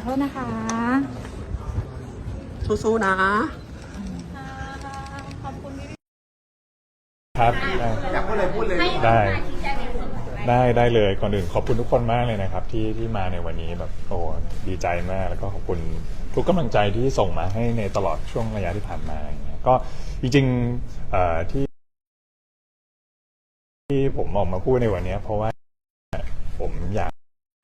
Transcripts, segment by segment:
อโทษนะคะ สู้ๆนะ ครับได้อยากพูดเลยพูดเลยได้ได้ได้เลยก่อนอื่นขอบคุณทุกคนมากเลยนะครับ ที่ที่มาในวันนี้แบบโอ้ดีใจมากแล้วก็ขอบคุณทุกกำลังใจที่ส่งมาให้ในตลอดช่วงระยะที่ผ่านมาอย่างเงี้ยก็จริงๆเอ่อที่ที่ผมออกมาพูดในวันเนี้ยเพราะว่าผมอยากให้ทุก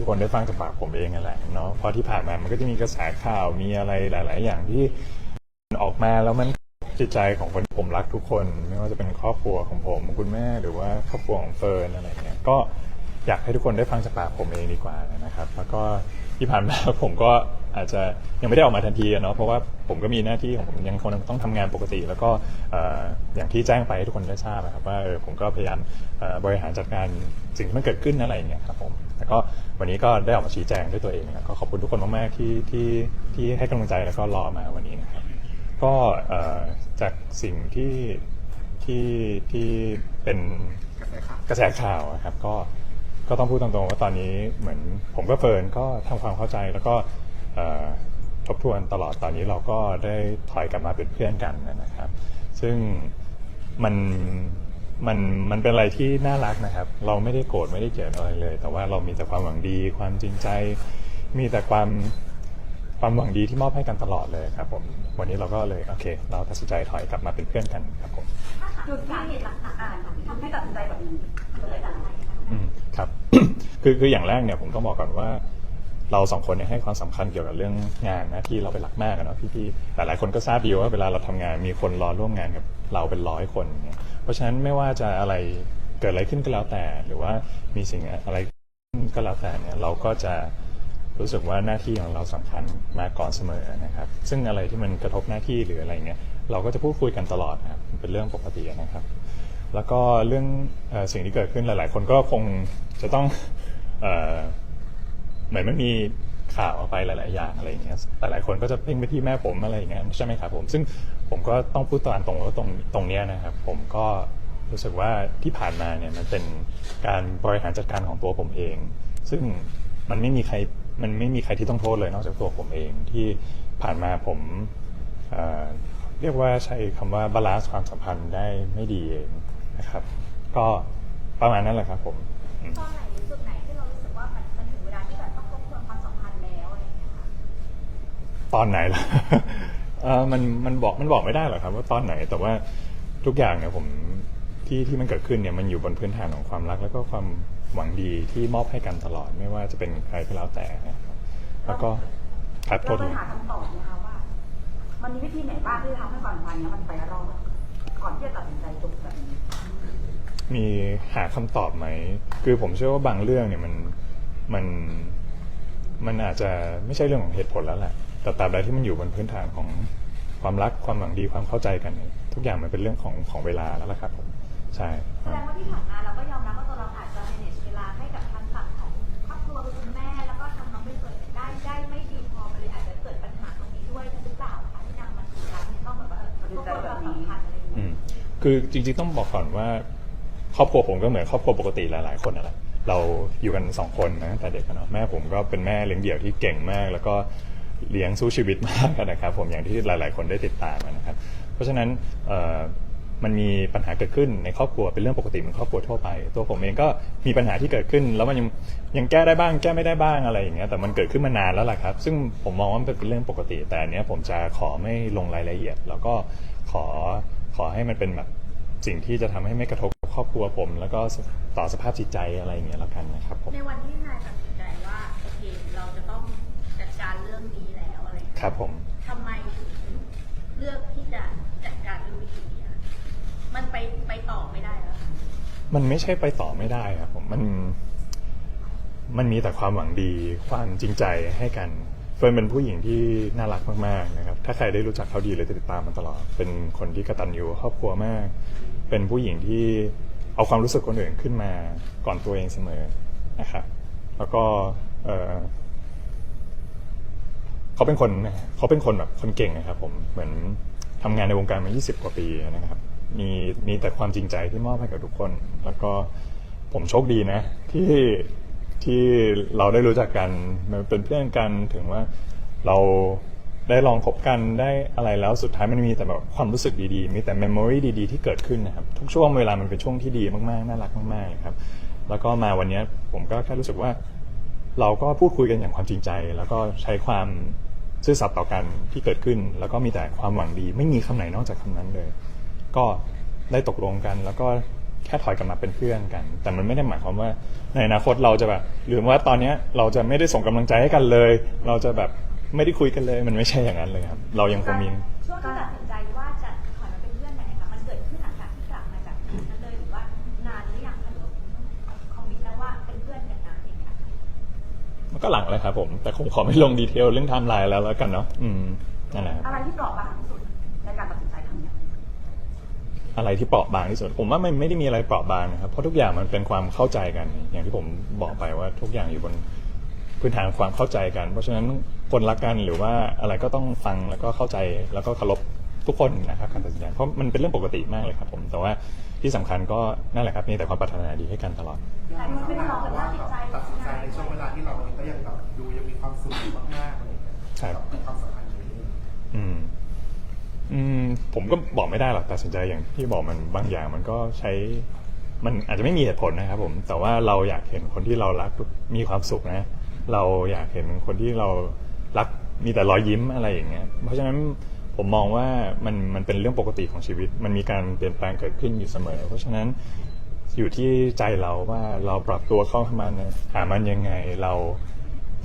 คนได้ฟังจากปากผมเองนั่นแหละเนาะเพราะที่ผ่านมามันก็จะมีกระแสข่าวมีอะไรหลาย ๆ อย่างที่ออกมาแล้วมันจิตใจของคนผมรักทุกคน ไม่ว่าจะเป็นครอบครัวของผม คุณแม่หรือว่าครอบครัวของเฟิร์นอะไรเงี้ยก็อยากให้ทุกคนได้ฟังจากปากผมเองดีกว่านะครับ แล้วก็ ที่ผ่านมาผมก็อาจจะยังไม่ได้ออกมาทันทีอะเนาะเพราะว่าผมก็มีหน้าที่ของผมยังคงต้องทำงานปกติ แล้วก็เอ่ออย่างที่แจ้งไปให้ทุกคนได้ทราบอะครับว่าเออผมก็พยายามเอ่อบริหารจัดการสิ่งที่มันเกิดขึ้นอะไรอย่างเงี้ยครับผมแล้วก็วันนี้ก็ได้ออกมาชี้แจงด้วยตัวเองก็ขอบคุณทุกคนมากๆที่ที่ที่ให้กำลังใจแล้วก็รอมาวันนี้นะครับก็เอ่อจากสิ่งที่ที่ที่เป็นกระแสข่าวอะครับก็ ก็ต้องพูดตรงๆว่าตอนนี้เหมือนผมก็เฟิร์นก็ทำความเข้าใจแล้วก็ทบทวนตลอดตอนนี้เราก็ได้ถอยกลับมาเป็นเพื่อนกันนะครับ ซึ่งมันมันมันเป็นอะไรที่น่ารักนะครับ เราไม่ได้โกรธไม่ได้เกลียดอะไรเลย แต่ว่าเรามีแต่ความหวังดี ความจริงใจ มีแต่ความความหวังดีที่มอบให้กันตลอดเลยครับผมวันนี้เราก็เลยโอเค เราตัดสินใจถอยกลับมาเป็นเพื่อนกันครับผมจุดที่เหตุหลักฐานทำให้ตัดสินใจแบบนี้เกิดจากอะไร ครับคือคืออย่างแรกเนี่ยผมต้องบอกก่อนว่า เราสองคนเนี่ยให้ความสำคัญเกี่ยวกับเรื่องงานนะที่เราเป็นหลักมากอะเนาะพี่ๆหลายๆคนก็ทราบดีว่าเวลาเราทำงานมีคนรอร่วมงานกับเราเป็นร้อยคน เพราะฉะนั้นไม่ว่าจะอะไรเกิดอะไรขึ้นก็แล้วแต่ หรือว่ามีสิ่งอะไรขึ้นก็แล้วแต่เนี่ยเราก็จะรู้สึกว่าหน้าที่ของเราสำคัญมาก่อนเสมอนะครับ ซึ่งอะไรที่มันกระทบหน้าที่หรืออะไรเงี้ยเราก็จะพูดคุยกันตลอดครับเป็นเรื่องปกตินะครับ แล้วก็เรื่องอสิ่งที่เกิดขึ้นหลาย ๆ คนก็คงจะต้องเหมือนมันมีข่าวออกไปหลาย ๆ อย่างอะไรอย่างเงี้ยหลาย ๆ คนก็จะเพ่งไปที่แม่ผมอะไรอย่างเงี้ยใช่ไหมครับผม ซึ่งผมก็ต้องพูดตามตรงว่าตรงตรงเนี้ยนะครับ ผมก็รู้สึกว่าที่ผ่านมาเนี่ยมันเป็นการบริหารจัดการของตัวผมเอง ซึ่งมันไม่มีใครมันไม่มีใครที่ต้องโทษเลยนอกจากตัวผมเองที่ผ่านมาผมเเรียกว่าใช้คำว่าบาลานซ์ความสัมพันธ์ได้ไม่ดีเอง นะครับ ก็ประมาณนั้นแหละครับผมอืมตอนไหนหรือจุดไหนที่เรารู้สึกว่ามันมันถึงเวลาที่แบบต้องทบทวนความสัมพันธ์แล้วอะไรอย่างเงี้ยค่ะตอนไหนล่ะ เออมันมันบอกมันบอกไม่ได้หรอกครับ ว่าตอนไหนแต่ว่าทุกอย่างเนี่ยผมที่ที่มันเกิดขึ้นเนี่ยมันอยู่บนพื้นฐานของความรัก แล้วก็ความหวังดีที่มอบให้กันตลอดไม่ว่าจะเป็นใครก็แล้วแต่นะครับแล้วก็ครับโทเราษไปที หาคำตอบนะคะว่า มันมีวิธีไหนบ้างที่จะทำให้ความสัมพันธ์เนี้ยมันไปรอดก่อนที่จะตัดสินใจจบแบบนี้ มีหาคำตอบไหม คือผมเชื่อว่าบางเรื่องเนี่ยมันมันมันอาจจะไม่ใช่เรื่องของเหตุผลแล้วแหละ แต่ตราบใดที่มันอยู่บนพื้นฐานของความรักความหวังดีความเข้าใจกันเนี่ยทุกอย่างมันเป็นเรื่องของของเวลาแล้วล่ะครับผมใช่แสดงว่าที่ผ่านมาเราก็ยอมรับว่าตัวเราอาจจะ manage เวลาให้กับทางฝั่งของครอบครัวคือคุณแม่ แล้วก็ทางน้องไม่เคยได้ได้ไม่ดีพอมันเลยอาจจะเกิดปัญหาตรงนี้ด้วยหรือเปล่าคะที่นำมาสู่การที่ต้องแบบว่าเออทบทวนความสัมพันธ์อะไรอย่างเงี้ยมคือจริงๆต้องบอกก่อนว่า ครอบครัวผมก็เหมือนครอบครัวปกติหลาย ๆ คนนั่นแหละเราอยู่กันสองคนนะตั้งแต่เด็กอะเนาะแม่ผมก็เป็นแม่เลี้ยงเดี่ยวที่เก่งมาก แล้วก็เลี้ยงสู้ชีวิตมากนะครับ ผมอย่างที่หลาย ๆ คนได้ติดตามนะครับ เพราะฉะนั้นมันมีปัญหาเกิดขึ้นในครอบครัวเป็นเรื่องปกติเหมือนครอบครัวทั่วไป ตัวผมเองก็มีปัญหาที่เกิดขึ้น แล้วมันยังยังแก้ได้บ้างแก้ไม่ได้บ้างอะไรอย่างเงี้ยแต่มันเกิดขึ้นมานานแล้วล่ะครับ ซึ่งผมมองว่ามันเป็นเรื่องปกติ แต่อันเนี้ยผมจะขอไม่ลงรายละเอียด แล้วก็ขอขอให้มันเป็นแบบสิ่งที่จะทำให้ไม่กระทบ ครอบครัวผม แล้วก็ต่อสภาพจิตใจอะไรอย่างเงี้ยแล้วกันนะครับผมในวันที่นายตัดสินใจว่าโอเคเราจะต้องจัดการเรื่องนี้แล้วอะไรอย่างเงี้ยครับผมทำไมถึงเลือกที่จะจัดการด้วยวิธีนี้อะมันไปไปต่อไม่ได้แล้วค่ะมันไม่ใช่ไปต่อไม่ได้ครับผมมัน มันมีแต่ความหวังดีความจริงใจให้กัน เฟิร์นเป็นผู้หญิงที่น่ารักมากๆนะครับ ถ้าใครได้รู้จักเขาดีเลยจะติดตามมันตลอด เป็นคนที่กระตัญญูครอบครัวมาก เป็นผู้หญิงที่เอาความรู้สึกคนอื่นขึ้นมาก่อนตัวเองเสมอนะครับ แล้วก็เเขาเป็นคนเขาเป็นคนแบบคนเก่งนะครับผมเหมือนทำงานในวงการมา 20 กว่าปีนะครับ มีมีแต่ความจริงใจที่มอบให้กับทุกคน แล้วก็ผมโชคดีนะ ที่ ที่เราได้รู้จักกันมันเป็นเพื่อนกันถึงว่าเราได้ลองคบกันได้อะไรแล้วสุดท้ายมันมีแต่แบบความรู้สึกดีๆ มีแต่เมมโมรีดีๆ ที่เกิดขึ้นนะครับทุกช่วงเวลามันเป็นช่วงที่ดีมากๆน่ารักมากๆเลยครับ แล้วก็มาวันนี้ผมก็แค่รู้สึกว่า เราก็พูดคุยกันอย่างความจริงใจ แล้วก็ใช้ความซื่อสัตย์ต่อกันที่เกิดขึ้น แล้วก็มีแต่ความหวังดี ไม่มีคำไหนนอกจากคำนั้นเลย ก็ได้ตกลงกัน แล้วก็แค่ถอยกลับมาเป็นเพื่อนกัน แต่มันไม่ได้หมายความว่า ในอนาคตเราจะแบบหรือว่าตอนเนี้ยเราจะไม่ได้ส่งกำลังใจให้กันเลย เราจะแบบไม่ได้คุยกันเลย มันไม่ใช่อย่างนั้นเลยครับ เรายังคงมี ช่วงที่ตัดสินใจว่าจะถอยมาเป็นเพื่อนกันเนี่ยค่ะมันเกิดขึ้นหลังจากที่กลับมาจากนั้นเลยหรือว่านานหรือยังคะหรือว่าคอมมิตแล้วว่าเป็นเพื่อนกันนะอย่างเงี้ยมันก็หลังเลยครับผม แต่คงขอไม่ลงดีเทลเรื่องไทม์ไลน์แล้วแล้วกันเนาะอืมนั่นแหละครับ อะไรที่เปราะบางที่สุดในการตัดสินใจครั้งเนี้ย อะไรที่เปราะบางที่สุด ผมว่ามันไม่ได้มีอะไรเปราะบางนะครับ เพราะทุกอย่างมันเป็นความเข้าใจกัน อย่างที่ผมบอกไปว่าทุกอย่างอยู่บนพื้นฐานความเข้าใจกัน เพราะฉะนั้นคนรักกันหรือว่าอะไรก็ต้องฟังแล้วก็เข้าใจแล้วก็เคารพทุกคนนะครับการตัดสินใจเพราะมันเป็นเรื่องปกติมากเลยครับ ผมแต่ว่าที่สำคัญก็นั่นแหละครับมีแต่ความปรารถนาดีให้กันตลอดแต่มันไม่ได้รอกันว่าติดใจตัดสินใจในช่วงเวลาที่เราเองก็ยังแบบดูยังมีความสุขอยู่มากๆอะไรอย่างเงี้ยครับกับความสัมพันธ์นี้อืม อืมผมก็บอกไม่ได้หรอกตัดสินใจอย่างที่บอกมันบางอย่างมันก็ใช้ มันอาจจะไม่มีเหตุผลนะครับผม แต่ว่าเราอยากเห็นคนที่เรารักมีความสุขนะ เราอยากเห็นคนที่เรารักมีแต่รอยยิ้มอะไรอย่างเงี้ย เพราะฉะนั้นผมมองว่ามันมันเป็นเรื่องปกติของชีวิต มันมีการเปลี่ยนแปลงเกิดขึ้นอยู่เสมอ เพราะฉะนั้นอยู่ที่ใจเราว่าเราปรับตัวเข้ามันหามันยังไงเรา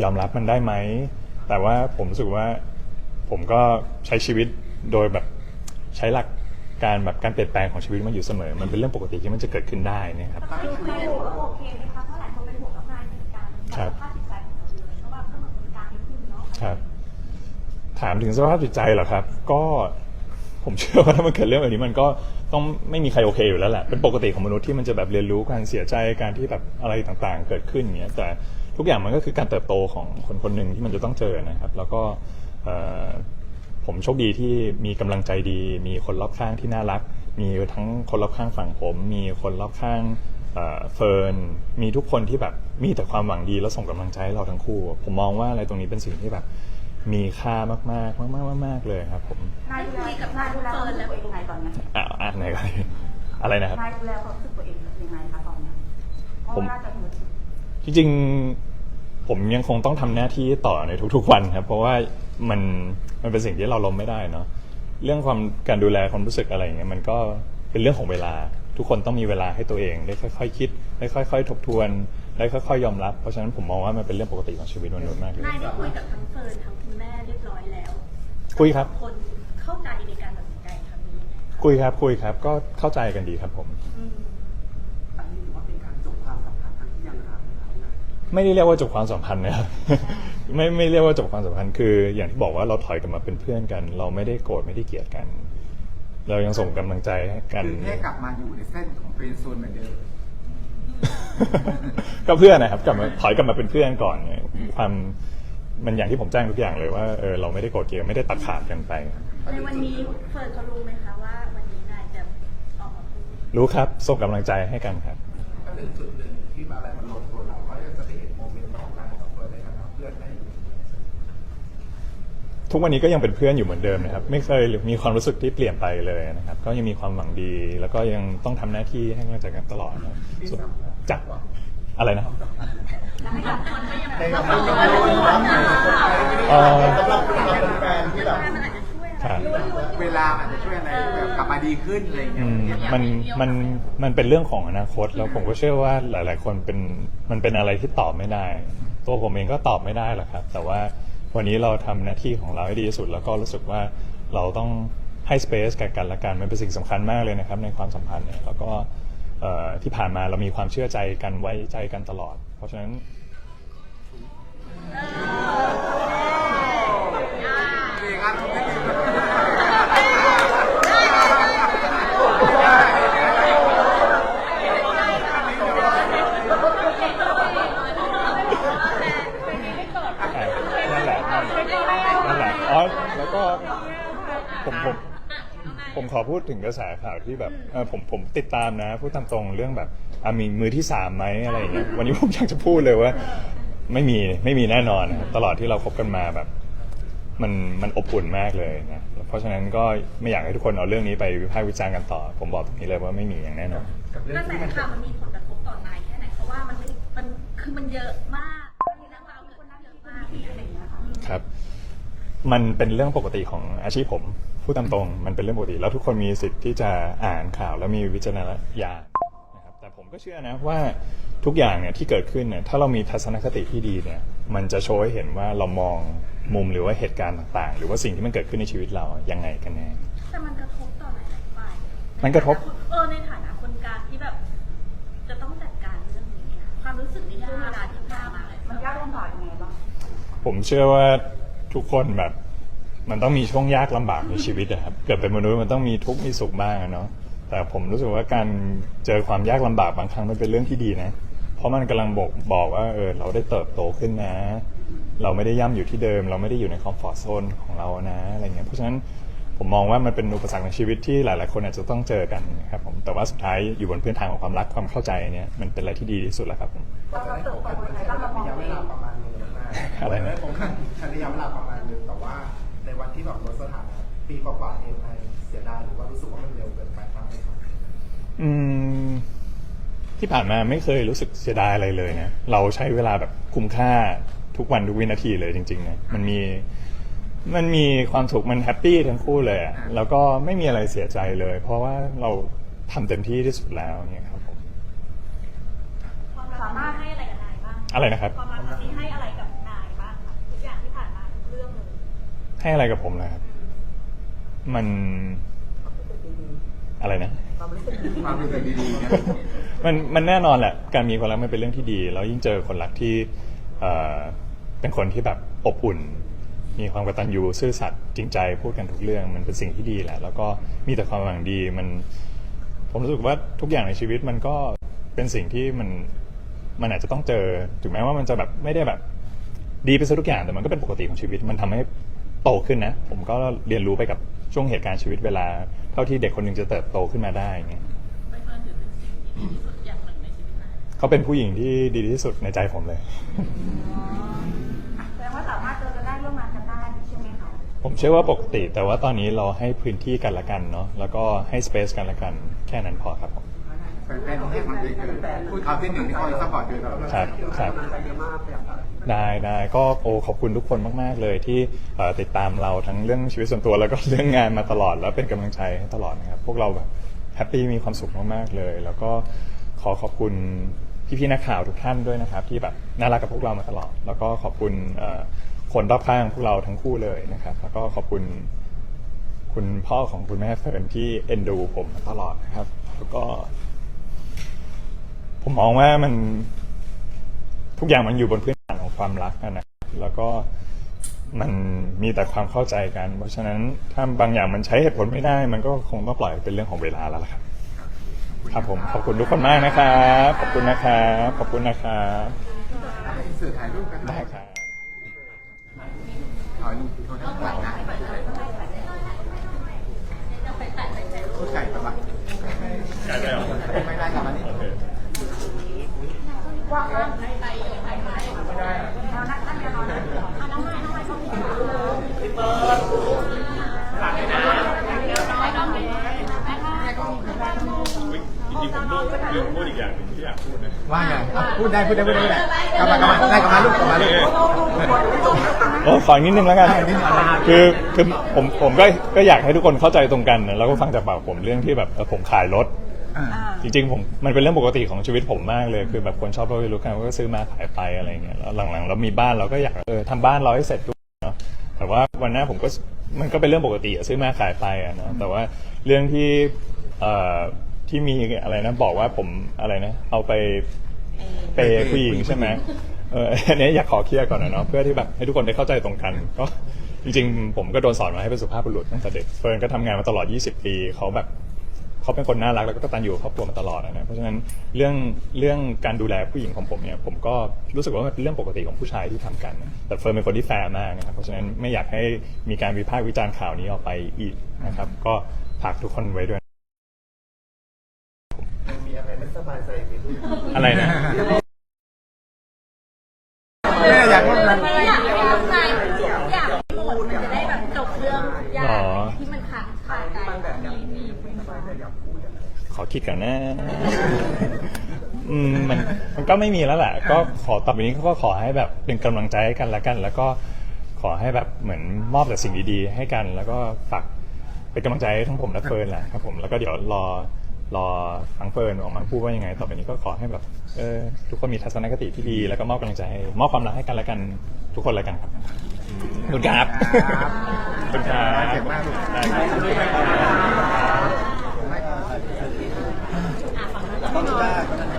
ยอมรับมันได้ไหม แต่ว่าผมรู้สึกว่าผมก็ใช้ชีวิต โดยแบบใช้หลักการแบบการเปลี่ยนแปลงของชีวิตมันอยู่เสมอ มันเป็นเรื่องปกติที่มันจะเกิดขึ้นได้เนะครับคือคุยกันว่าโอเคไหมคะเพราะหลายคนเป็นห่วงกับงานเหมือนกันครับ สภาพจิตใจของเราเลยเพราะว่าก็เหมือนคนกลางนิดนึงเนาะครับ ถามถึงสภาพจิตใจเหรอครับ ก็ผมเชื่อว่าถ้ามันเกิดเรื่องแบบนี้มันก็ต้องไม่มีใครโอเคอยู่แล้วแหละเป็นปกติของมนุษย์ที่มันจะแบบเรียนรู้การเสียใจการที่แบบอะไรต่างๆ เกิดขึ้นอย่างเงี้ยแต่ทุกอย่างมันก็คือการเติบโตของคนคนหนึ่งที่มันจะต้องเจอนะครับ แล้วก็เอ่อ ผมโชคดีที่มีกำลังใจดี มีคนรอบข้างที่น่ารัก มีทั้งคนรอบข้างฝั่งผม มีคนรอบข้างเอ่อเฟิร์นมีทุกคนที่แบบมีแต่ความหวังดีแล้วส่งกำลังใจให้เราทั้งคู่ ผมมองว่าอะไรตรงนี้เป็นสิ่งที่แบบมีค่ามากๆมากๆมากๆเลยครับผมนายดูแลกับนายดูแลความรู้สึกตัวเองยังไงตอนเนี้ยอะอ่านไหนกันอะไรนะครับนายดูแลความรู้สึกตัวเองยังไงคะตอนเนี้ยเพราะผมว่าน่าจะเหมือนจริงๆผมยังคงต้องทำหน้าที่ต่อในทุกๆวันครับ เพราะว่า มันมันเป็นสิ่งที่เราล้มไม่ได้เนาะเรื่องความการดูแลความรู้สึกอะไรอย่างเงี้ยมันก็เป็นเรื่องของเวลา ทุกคนต้องมีเวลาให้ตัวเองได้ค่อยๆคิดได้ค่อยๆ ทบทวนได้ค่อยๆยอมรับเพราะฉะนั้นผมมองว่ามันเป็นเรื่องปกติของชีวิตมนุษย์มากเลยนายได้คุยกับทั้งเฟิร์นทั้งคุณแม่เรียบร้อยแล้วคุยครับ คนเข้าใจในการตัดสินใจครั้งนี้คุยครับคุยครับก็เข้าใจกันดีครับผม อืม ไม่ได้เรียกว่าจบความสัมพันธ์นะครับ ไม่ไม่เรียกว่าจบความสัมพันธ์คืออย่างที่บอกว่าเราถอยกลับมาเป็นเพื่อนกัน เราไม่ได้โกรธไม่ได้เกลียดกัน เรายังส่งกำลังใจให้กัน คือแค่กลับมาอยู่ในเส้นของเฟรนด์โซนเหมือนเดิมก็เพื่อนนะครับกลับมาถอยกลับมาเป็นเพื่อนก่อนเนี่ยความมันอย่างที่ผมแจ้งทุกอย่างเลยว่าเออเราไม่ได้โกรธเกลียดไม่ได้ตัดขาดกันไป ในวันนี้เฟิร์นเขารู้ไหมคะว่าวันนี้นายจะออกมาพูดรู้ครับส่งกำลังใจให้กันครับก็ ถึงจุดหนึ่งที่มาอะไรมันลงตัวเราก็จะได้เห็นโมเมนต์ของการสองคนในฐานะเพื่อนได้อยู่ทุกวันนี้ก็ยังเป็นเพื่อนอยู่เหมือนเดิมนะครับ ไม่เคยมีความรู้สึกที่เปลี่ยนไปเลยนะครับ ก็ยังมีความหวังดี แล้วก็ยังต้องทำหน้าที่ให้กำลังใจกันตลอดนะส่วนจักอะไรนะในกับมันกับลูกรักใหม่เอ่อสำหรับเราเป็นแฟนที่แบบ มันอาจจะช่วยอะคไรรับ เวลาอาจจะช่วยอะไรแบบกลับมาดีขึ้นอะไรอย่างเงี้อืยมมันมันมันเป็นเรื่องของอนาคต แล้วผมก็เชื่อว่าหลาย ๆ คนเป็นมันเป็นอะไรที่ตอบไม่ได้ ตัวผมเองก็ตอบไม่ได้หรอกครับ แต่ว่าวันนี้เราทำหน้าที่ของเราให้ดีที่สุด แล้วก็รู้สึกว่าเราต้องให้ space แก่กันและกันมันเป็นสิ่งสำคัญมากเลยนะครับ ในความสัมพันธ์เนี่ยแล้วก็เอ่อที่ผ่านมาเรามีความเชื่อใจกันไว้ใจกันตลอด เพราะฉะนั้นจริงครับ นั่นแหละนั่นแหละอ๋อแล้วก็ผมผมผม ขอพูดถึงกระแสข่าวที่แบบเออผมผมติดตามนะพูดตามตรงเรื่องแบบอะมีมือที่สามไหมอะไรอย่างเงี้ยวันนี้ผมอยากจะพูดเลยว่า ไม่มีไม่มีแน่นอนนะครับตลอดที่เราคบกันมาแบบ มันมันอบอุ่นมากเลยนะเพราะฉะนั้นก็ไม่อยากให้ทุกคนเอาเรื่องนี้ไปวิพากษ์วิจารณ์กันต่อ ผมบอกตรงนี้เลยว่าไม่มีอย่างแน่นอน กับเรื่กองระแสที่มันข่าวมันมีผลกระทบต่อนายแค่ไหน เพราะว่ามันไม่มันคือมันเยอะมากมีเรื่องราวเกิดขึ้นเยอะมากอะไรอย่างเงี้ยค่ะ ครับ มันเป็นเรื่องปกติของอาชีพผม พูดตามตรงมันเป็นเรื่องปกติ แล้วทุกคนมีสิทธิ์ที่จะอ่านข่าวแล้วมีวิจารณญาณนะครับแต่ผมก็เชื่อนะว่าทุกอย่างเนี่ยที่เกิดขึ้นเนี่ยถ้าเรามีทัศนคติที่ดีเนี่ยมันจะโชว์ให้เห็นว่าเรามองมุมหรือว่าเหตุการณ์ต่างๆ หรือว่าสิ่งที่มันเกิดขึ้นในชีวิตเรายังไงกันแน่แต่มันกระทบต่อหลายๆฝ่ายมันกระทบเออในฐานะคนกลางที่แบบ จะต้องจัดการเรื่องนี้อะความรู้สึกในช่วงเวลาที่ผ่านมามันยากลำบากยังไงบ้างผมเชื่อว่าทุกคนแบบ มันต้องมีช่วงยากลำบากในชีวิตนะครับ เกิดเป็นมนุษย์มันต้องมีทุกข์มีสุขบ้างอะเนาะ แต่ผมรู้สึกว่าการเจอความยากลำบากบางครั้งมันเป็นเรื่องที่ดีนะ เพราะมันกำลังบอกบอกว่าเออเราได้เติบโตขึ้นนะ เราไม่ได้ย่ำอยู่ที่เดิม เราไม่ได้อยู่ในคอมฟอร์ทโซนของเรานะอะไรเงี้ย เพราะฉะนั้นผมมองว่ามันเป็นอุปสรรคในชีวิตที่หลาย ๆ คนอาจจะต้องเจอกันนะครับผม แต่ว่าสุดท้ายอยู่บนพื้นฐานของความรักความเข้าใจเนี่ยมันเป็นอะไรที่ดีที่สุดแล้วครับผม เราเราเติบโตยังไงบ้างเรามองระยะตัวเวเองลาประมาณนึงมากอะไรนะผมใช้ระยะเวลาประมาณนึงแต่ว่าใน วันที่แบบลดสถานะปีกว่าๆเองไอเสียดายหรือว่ารู้สึกว่ามันเร็วเกินไปบ้างไหมครับอืม ที่ผ่านมาไม่เคยรู้สึกเสียดายอะไรเลยนะเราใช้เวลาแบบคุ้มค่าทุกวันทุกวินาทีเลยจริงๆนะมันมีมันมีความสุขมันแฮปปี้ทั้งคู่เลยอะแล้วก็ไม่มีอะไรเสียใจเลย เพราะว่าเราทำเต็มที่ที่สุดแล้วเนี่ยครับผมความรักนี้ให้อะไรกับนายบ้างอะไรนะครับ ความรักนี้ให้อะไรกับ ให้อะไรกับผมนะครับ มันอะไรนะ ความรู้สึกดีๆเนี่ยมันมันแน่นอนแหละ การมีความรักมันเป็นเรื่องที่ดี แล้วยิ่งเจอคนรักที่เอ่อเป็นคนที่แบบอบอุ่น มีความกตัญญูซื่อสัตย์จริงใจพูดกันทุกเรื่อง มันเป็นสิ่งที่ดีแหละ แล้วก็มีแต่ความหวังดีมัน ผมรู้สึกว่าทุกอย่างในชีวิตมันก็เป็นสิ่งที่มันมันอาจจะต้องเจอ ถึงแม้ว่ามันจะแบบไม่ได้แบบ ดีไปซะทุกอย่างแต่มันก็เป็นปกติของชีวิต มันทำให้ โตขึ้นนะ ผมก็เรียนรู้ไปกับช่วงเหตุการณ์ชีวิตเวลา เท่าที่เด็กคนหนึ่งจะเติบโตขึ้นมาได้อย่างเงี้ยไม่เฟิร์นถือเป็นสิ่งที่ดีที่สุดอย่างหนึ่งในชีวิตนายเขาเป็นผู้หญิงที่ดีที่สุดในใจผมเลย แสดงว่าสามารถเจอกันได้ร่วมงานกันได้ใช่ไหมคะผมเชื่อว่าปกติ แต่ว่าตอนนี้เราให้พื้นที่กันละกันเนาะแล้วก็ให้สเปซกันละกันแค่นั้นพอครับผม แฟนๆให้ความดีเกินพูดคำที่หนึ่งที่คอยซัพพอร์ตอยู่ตลอด ครับครับ ได้ได้ก็โอ้ขอบคุณทุกคนมาก ๆ เลยที่เอ่อติดตามเราทั้งเรื่องชีวิตส่วนตัวแล้วก็ เรื่องงานมาตลอดแล้วเป็นกำลังใจให้ตลอดนะครับ พวกเราแบบแฮปปี้มีความสุขมากๆเลย แล้วก็ขอขอบคุณพี่ๆนักข่าวทุกท่านด้วยนะครับ ที่แบบน่ารักกับพวกเรามาตลอด แล้วก็ขอบคุณเอ่อคนรอบข้างพวกเราทั้งคู่เลยนะครับ แล้วก็ขอบคุณคุณพ่อของคุณแม่เฟิร์นที่เอ็นดูผมมาตลอดนะครับ แล้วก็ ผมมองว่ามัน ทุกอย่างมันอยู่บนพื้นฐานของความรักนะแล้วก็มันมีแต่ความเข้าใจกัน เพราะฉะนั้นถ้าบางอย่างมันใช้เหตุผลไม่ได้ มันก็คงต้องปล่อยเป็นเรื่องของเวลาแล้วล่ะครับ ครับผมขอบคุณทุกคนมากนะครับขอบคุณนะครับขอบคุณนะครับสื่อถ่ายรูปกันได้ครับถ่ายรูปเขางหลายนะพูดไก่ปะวะไก่ไปหรอไม่ได้กับนี่ จริงๆผมลืมพูดอีกอย่างหนึ่งที่อยากพูดนะ ว่าไงอะพูดได้พูดได้พูดได้พูดได้กลับมากลับมาได้กลับมาลูกกลับมาลูก โอ้ขออีกนิดนึงแล้วกันได้นิดนึง คือคือผมผมก็ก็อยากให้ทุกคนเข้าใจตรงกันนะแล้วก็ฟังจากปากผมเรื่องที่แบบเออผมขายรถ อ่า จริงๆผมมันเป็นเรื่องปกติของชีวิตผมมากเลย คือแบบคนชอบรถไม่รู้กันก็ซื้อมาขายไปอะไรเงี้ยแล้วหลังๆเรามีบ้านเราก็อยากเออทำบ้านเราให้เสร็จด้วยเนาะ แต่ว่าวันหน้าผมก็มันก็เป็นเรื่องปกติอะซื้อมาขายไปอะเนาะแต่ว่าเรื่องที่เอ่อที่มีอะไรนะบอกว่าผมอะไรนะ เอาไปเปย์ผู้หญิงใช่ไหมเอออันนี้อยากขอเคลียร์ก่อนนะเนาะเพื่อที่แบบให้ทุกคนได้เข้าใจตรงกันก็จริงๆ ผมก็โดนสอนมาให้เป็นสุภาพบุรุษตั้งแต่เด็กเฟิร์นก็ทำงานมาตลอด 20 ปีเขาแบบ เขาเป็นคนน่ารักแล้วก็กตัญญูกับครอบครัวมาตลอดนะเพราะฉะนั้นเรื่องเรื่องการดูแลผู้หญิงของผมเนี่ยผมก็รู้สึกว่ามันเป็นเรื่องปกติของผู้ชายที่ทำกันแต่เฟิร์นเป็นคนที่แฟร์มากนะครับเพราะฉะนั้นไม่อยากให้มีการวิพากษ์วิจารณ์ข่าวนี้ออกไปอีกนะครับ ก็ฝากทุกคนไว้ด้วยมีอะไรไม่สบายใจไหมลูกอะไรนะแม่อยากร่วมงาน ไม่อยากให้ร่วมงานอยากให้หมดมันจะได้แบบจบเรื่องยา หร ก อ ที่มันค้างคาใจ ขอคิดก่อนนะอืมมันมันก็ไม่มีแล้วแหละ ก็ขอต่อไปนี้ก็ขอให้แบบเป็นกำลังใจให้กันละกัน แล้วก็ขอให้แบบเหมือนมอบแต่สิ่งดีๆ ให้กัน แล้วก็ฝากเป็นกำลังใจให้ทั้งผมและเฟิร์นแหละครับผมแล้วก็เดี๋ยวรอรอฟังเฟิร์นออกมาพูดว่ายังไง ต่อไปนี้ก็ขอให้แบบเออทุกคนมีทัศนคติที่ดี แล้วก็มอบกำลังใจให้มอบความรักให้กันและกันทุกคนละกันครับขอบคุณครับขอบคุณครับเก่งมากลูกได้ครับอะฝั่งนู้นก็พี่น้องแล้วไม่ก็ Thank you.